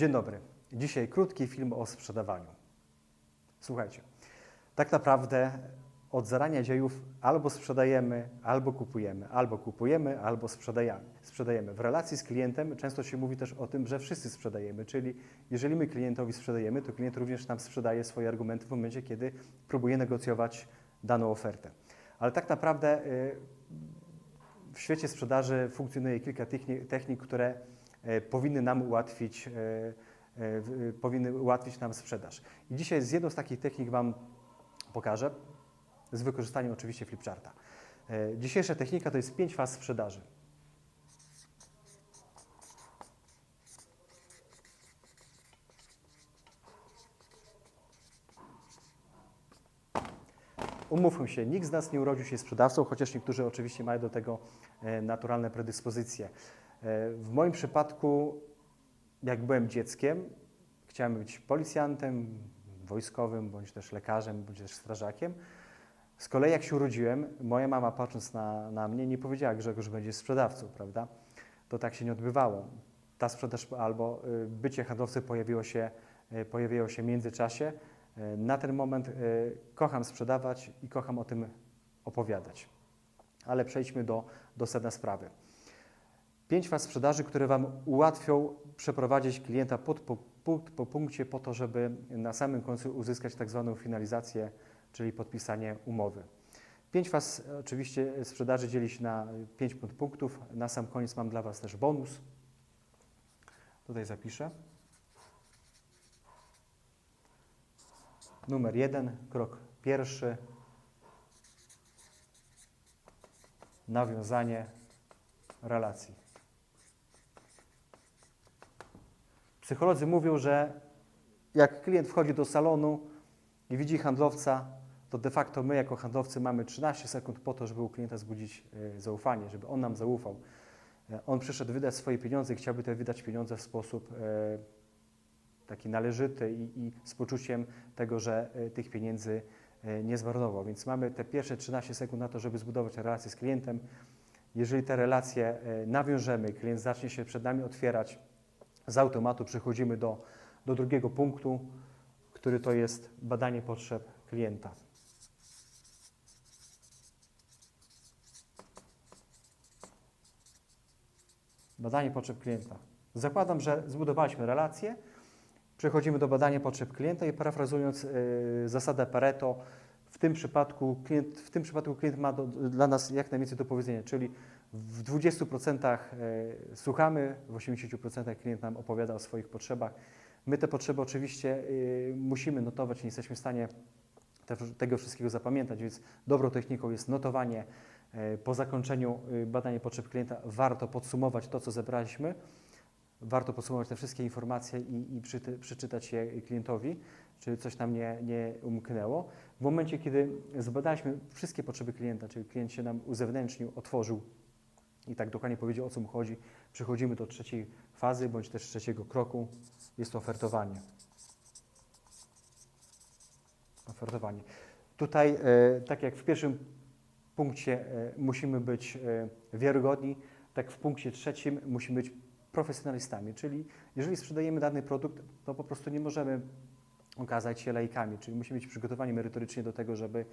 Dzień dobry. Dzisiaj krótki film o sprzedawaniu. Słuchajcie, tak naprawdę od zarania dziejów albo sprzedajemy, albo kupujemy, albo kupujemy, albo sprzedajemy. sprzedajemy. W relacji z klientem często się mówi też o tym, że wszyscy sprzedajemy, czyli jeżeli my klientowi sprzedajemy, to klient również nam sprzedaje swoje argumenty w momencie, kiedy próbuje negocjować daną ofertę. Ale tak naprawdę y, w świecie sprzedaży funkcjonuje kilka techni- technik, które powinny nam ułatwić, e, e, powinny ułatwić nam sprzedaż. I dzisiaj z jedną z takich technik Wam pokażę, z wykorzystaniem oczywiście flipcharta. E, Dzisiejsza technika to jest pięć faz sprzedaży. Umówmy się, nikt z nas nie urodził się sprzedawcą, chociaż niektórzy oczywiście mają do tego e, naturalne predyspozycje. E, W moim przypadku, jak byłem dzieckiem, chciałem być policjantem, wojskowym, bądź też lekarzem, bądź też strażakiem. Z kolei jak się urodziłem, moja mama patrząc na, na mnie nie powiedziała Grzegorz, że będzie sprzedawcą, prawda? To tak się nie odbywało. Ta sprzedaż albo y, bycie handlowcem pojawiło się, y, pojawiło się w międzyczasie. Y, Na ten moment kocham sprzedawać i kocham o tym opowiadać. Ale przejdźmy do, do sedna sprawy. Pięć faz sprzedaży, które Wam ułatwią przeprowadzić klienta pod, po, punkt po punkcie po to, żeby na samym końcu uzyskać tak zwaną finalizację, czyli podpisanie umowy. Pięć faz e, oczywiście sprzedaży dzieli się na pięć punktów. Na sam koniec mam dla Was też bonus. Tutaj zapiszę. Numer jeden, krok pierwszy. Nawiązanie relacji. Psycholodzy mówią, że jak klient wchodzi do salonu i widzi handlowca, to de facto my jako handlowcy mamy 13 sekund po to, żeby u klienta wzbudzić e, zaufanie, żeby on nam zaufał. E, On przyszedł wydać swoje pieniądze i chciałby te wydać pieniądze w sposób e, taki należyty i, i z poczuciem tego, że tych pieniędzy nie zmarnował. Więc mamy te pierwsze 13 sekund na to, żeby zbudować relację z klientem. Jeżeli te relacje nawiążemy, klient zacznie się przed nami otwierać, z automatu przechodzimy do, do drugiego punktu, który to jest badanie potrzeb klienta. Badanie potrzeb klienta. Zakładam, że zbudowaliśmy relację, przechodzimy do badania potrzeb klienta i parafrazując yy, zasadę Pareto, w tym przypadku klient, w tym przypadku klient ma do, dla nas jak najwięcej do powiedzenia, czyli w 20% y, słuchamy, w 80% klient nam opowiada o swoich potrzebach. My te potrzeby oczywiście y, musimy notować, nie jesteśmy w stanie te, tego wszystkiego zapamiętać, więc dobrą techniką jest notowanie. Y, Po zakończeniu badania potrzeb klienta warto podsumować to, co zebraliśmy. Warto podsumować te wszystkie informacje i, i przeczytać je klientowi, czy coś nam nie, nie umknęło. W momencie, kiedy zbadaliśmy wszystkie potrzeby klienta, czyli klient się nam uzewnętrznił, otworzył i tak dokładnie powiedział, o co mu chodzi, przechodzimy do trzeciej fazy, bądź też trzeciego kroku, jest to ofertowanie. Ofertowanie. Tutaj, e, tak jak w pierwszym punkcie e, musimy być e, wiarygodni, tak w punkcie trzecim musimy być profesjonalistami, czyli jeżeli sprzedajemy dany produkt, to po prostu nie możemy okazać się laikami, czyli musimy być przygotowani merytorycznie do tego, żeby,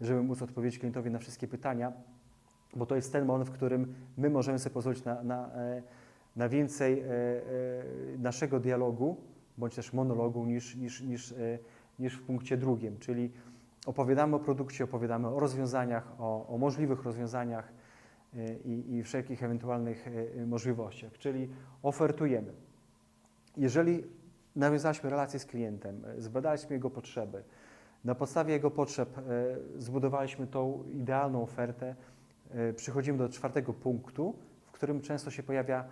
żeby móc odpowiedzieć klientowi na wszystkie pytania, bo to jest ten moment, w którym my możemy sobie pozwolić na, na, e, na więcej e, e, naszego dialogu, bądź też monologu niż, niż, niż, niż w punkcie drugim, czyli opowiadamy o produkcie, opowiadamy o rozwiązaniach, o, o możliwych rozwiązaniach i, i wszelkich ewentualnych możliwościach, czyli ofertujemy. Jeżeli nawiązaliśmy relację z klientem, e, zbadaliśmy jego potrzeby, na podstawie jego potrzeb e, zbudowaliśmy tą idealną ofertę, e, przechodzimy do czwartego punktu, w którym często się pojawia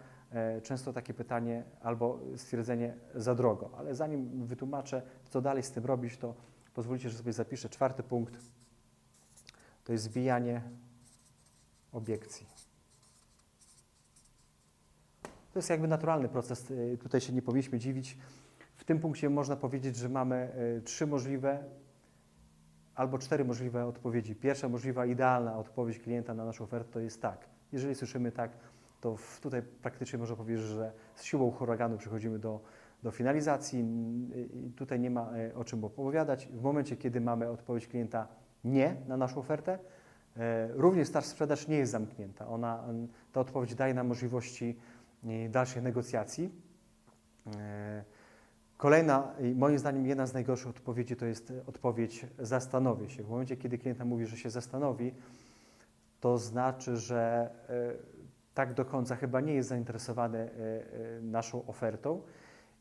często takie pytanie albo stwierdzenie za drogo. Ale zanim wytłumaczę, co dalej z tym robić, to pozwolicie, że sobie zapiszę czwarty punkt. To jest zbijanie obiekcji. To jest jakby naturalny proces, tutaj się nie powinniśmy dziwić. W tym punkcie można powiedzieć, że mamy y, trzy możliwe albo cztery możliwe odpowiedzi. Pierwsza możliwa, idealna odpowiedź klienta na naszą ofertę to jest tak. Jeżeli słyszymy tak, to tutaj praktycznie można powiedzieć, że z siłą huraganu przechodzimy do, do finalizacji. Tutaj nie ma e, o czym opowiadać. W momencie, kiedy mamy odpowiedź klienta nie na naszą ofertę, e, również ta sprzedaż nie jest zamknięta. Ona, ta odpowiedź daje nam możliwości e, dalszych negocjacji. E, Kolejna, i moim zdaniem jedna z najgorszych odpowiedzi to jest odpowiedź zastanowię się. W momencie, kiedy klient mówi, że się zastanowi, to znaczy, że e, tak do końca chyba nie jest zainteresowany e, e, naszą ofertą.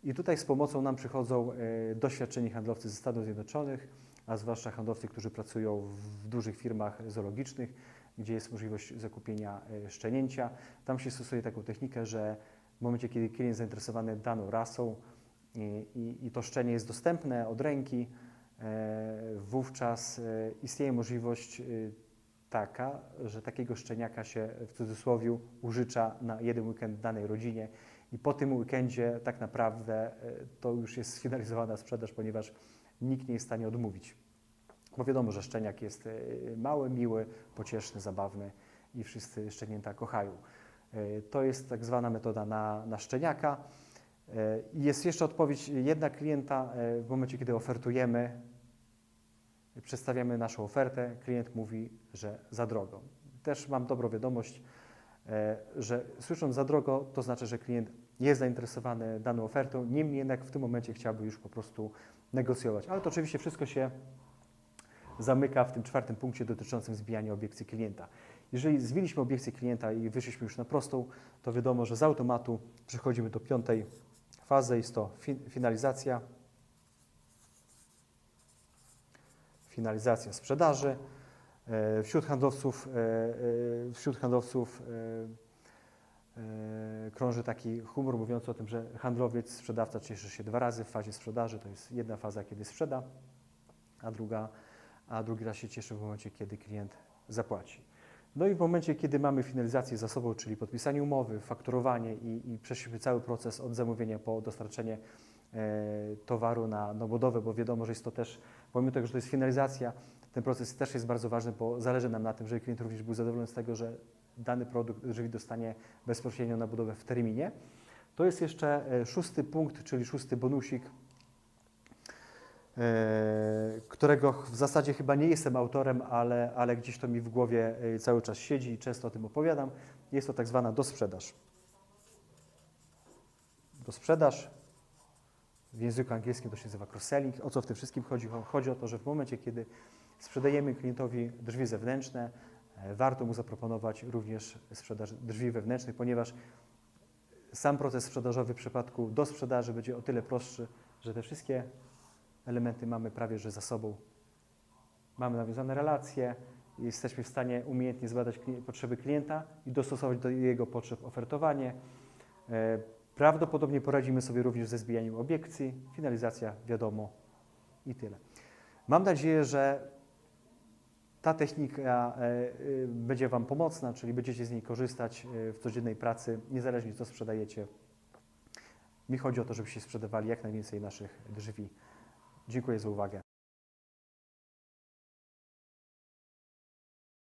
I tutaj z pomocą nam przychodzą e, doświadczeni handlowcy ze Stanów Zjednoczonych, a zwłaszcza handlowcy, którzy pracują w dużych firmach zoologicznych, gdzie jest możliwość zakupienia e, szczenięcia. Tam się stosuje taką technikę, że w momencie, kiedy klient jest zainteresowany daną rasą i, i, to szczenie jest dostępne od ręki, e, wówczas e, istnieje możliwość e, taka, że takiego szczeniaka się w cudzysłowie użycza na jeden weekend danej rodzinie i po tym weekendzie tak naprawdę to już jest sfinalizowana sprzedaż, ponieważ nikt nie jest w stanie odmówić. Bo wiadomo, że szczeniak jest mały, miły, pocieszny, zabawny i wszyscy szczenięta kochają. To jest tak zwana metoda na, na szczeniaka. E, jest jeszcze odpowiedź jedna klienta e, w momencie, kiedy ofertujemy, przedstawiamy naszą ofertę, klient mówi, że za drogo. Też mam dobrą wiadomość, e, że słysząc za drogo, to znaczy, że klient jest zainteresowany daną ofertą, niemniej jednak w tym momencie chciałby już po prostu negocjować. Ale to oczywiście wszystko się zamyka w tym czwartym punkcie dotyczącym zbijania obiekcji klienta. Jeżeli zbiliśmy obiekcję klienta i wyszliśmy już na prostą, to wiadomo, że z automatu przechodzimy do piątej fazy, jest to fin finalizacja. Finalizacja sprzedaży. E, Wśród handlowców, e, e, wśród handlowców krąży taki humor mówiący o tym, że handlowiec, sprzedawca cieszy się dwa razy w fazie sprzedaży. To jest jedna faza, kiedy sprzeda, a druga, a drugi raz się cieszy w momencie, kiedy klient zapłaci. No i w momencie, kiedy mamy finalizację za sobą, czyli podpisanie umowy, fakturowanie i, i przeszliśmy cały proces od zamówienia po dostarczenie e, towaru na, na budowę, bo wiadomo, że jest to też, pomimo tego, że to jest finalizacja, ten proces też jest bardzo ważny, bo zależy nam na tym, żeby klient również był zadowolony z tego, że dany produkt żywi dostanie bezpośrednio na budowę w terminie. To jest jeszcze e, szósty punkt, czyli szósty bonusik, e, którego w zasadzie chyba nie jestem autorem, ale, ale gdzieś to mi w głowie e, cały czas siedzi i często o tym opowiadam. Jest to tak zwana dosprzedaż. Dosprzedaż w języku angielskim to się nazywa cross-selling. O co w tym wszystkim chodzi? Chodzi o to, że w momencie, kiedy sprzedajemy klientowi drzwi zewnętrzne, e, warto mu zaproponować również sprzedaż drzwi wewnętrznych, ponieważ sam proces sprzedażowy w przypadku do sprzedaży będzie o tyle prostszy, że te wszystkie elementy mamy prawie że za sobą. Mamy nawiązane relacje, jesteśmy w stanie umiejętnie zbadać potrzeby klienta i dostosować do jego potrzeb ofertowanie. E, Prawdopodobnie poradzimy sobie również ze zbijaniem obiekcji, finalizacja wiadomo i tyle. Mam nadzieję, że ta technika e, e, będzie Wam pomocna, czyli będziecie z niej korzystać w codziennej pracy, niezależnie co sprzedajecie. Mi chodzi o to, żebyście sprzedawali jak najwięcej naszych drzwi. Dziękuję za uwagę.